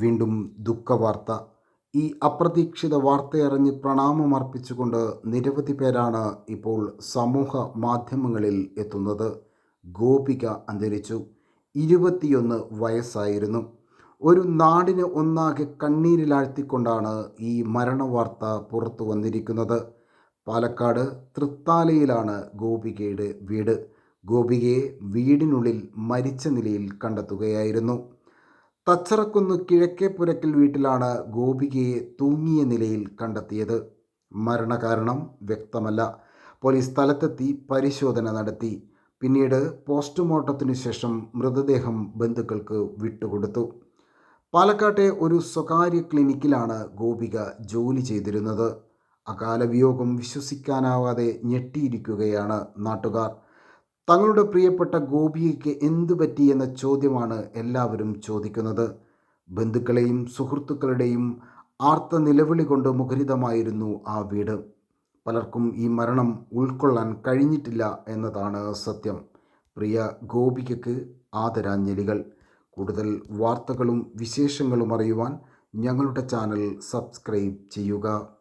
വീണ്ടും ദുഃഖവാർത്ത. ഈ അപ്രതീക്ഷിത വാർത്തയറിഞ്ഞ് പ്രണാമമർപ്പിച്ചുകൊണ്ട് നിരവധി പേരാണ് ഇപ്പോൾ സമൂഹ മാധ്യമങ്ങളിൽ എത്തുന്നത്. ഗോപിക അന്തരിച്ചു. ഇരുപത്തിയൊന്ന് വയസ്സായിരുന്നു. ഒരു നാടിനെ ഒന്നാകെ കണ്ണീരിലാഴ്ത്തിക്കൊണ്ടാണ് ഈ മരണവാർത്ത പുറത്തു വന്നിരിക്കുന്നത്. പാലക്കാട് തൃത്താലയിലാണ് ഗോപികയുടെ വീട്. ഗോപികയെ വീടിനുള്ളിൽ മരിച്ച നിലയിൽ കണ്ടെത്തുകയായിരുന്നു. തച്ചറക്കുന്ന് കിഴക്കേപ്പുരക്കൽ വീട്ടിലാണ് ഗോപികയെ തൂങ്ങിയ നിലയിൽ കണ്ടെത്തിയത്. മരണകാരണം വ്യക്തമല്ല. പോലീസ് സ്ഥലത്തെത്തി പരിശോധന നടത്തി. പിന്നീട് പോസ്റ്റ്മോർട്ടത്തിനു ശേഷം മൃതദേഹം ബന്ധുക്കൾക്ക് വിട്ടുകൊടുത്തു. പാലക്കാട്ടെ ഒരു സ്വകാര്യ ക്ലിനിക്കിലാണ് ഗോപിക ജോലി ചെയ്തിരുന്നത്. അകാലവിയോഗം വിശ്വസിക്കാനാവാതെ ഞെട്ടിയിരിക്കുകയാണ് നാട്ടുകാർ. തങ്ങളുടെ പ്രിയപ്പെട്ട ഗോപികയ്ക്ക് എന്തു പറ്റി എന്ന ചോദ്യമാണ് എല്ലാവരും ചോദിക്കുന്നത്. ബന്ധുക്കളെയും സുഹൃത്തുക്കളുടെയും ആർത്ത നിലവിളി കൊണ്ട് മുഖരിതമായിരുന്നു ആ വീട്. പലർക്കും ഈ മരണം ഉൾക്കൊള്ളാൻ കഴിഞ്ഞിട്ടില്ല എന്നതാണ് സത്യം. പ്രിയ ഗോപികയ്ക്ക് ആദരാഞ്ജലികൾ. കൂടുതൽ വാർത്തകളും വിശേഷങ്ങളും അറിയുവാൻ ഞങ്ങളുടെ ചാനൽ സബ്സ്ക്രൈബ് ചെയ്യുക.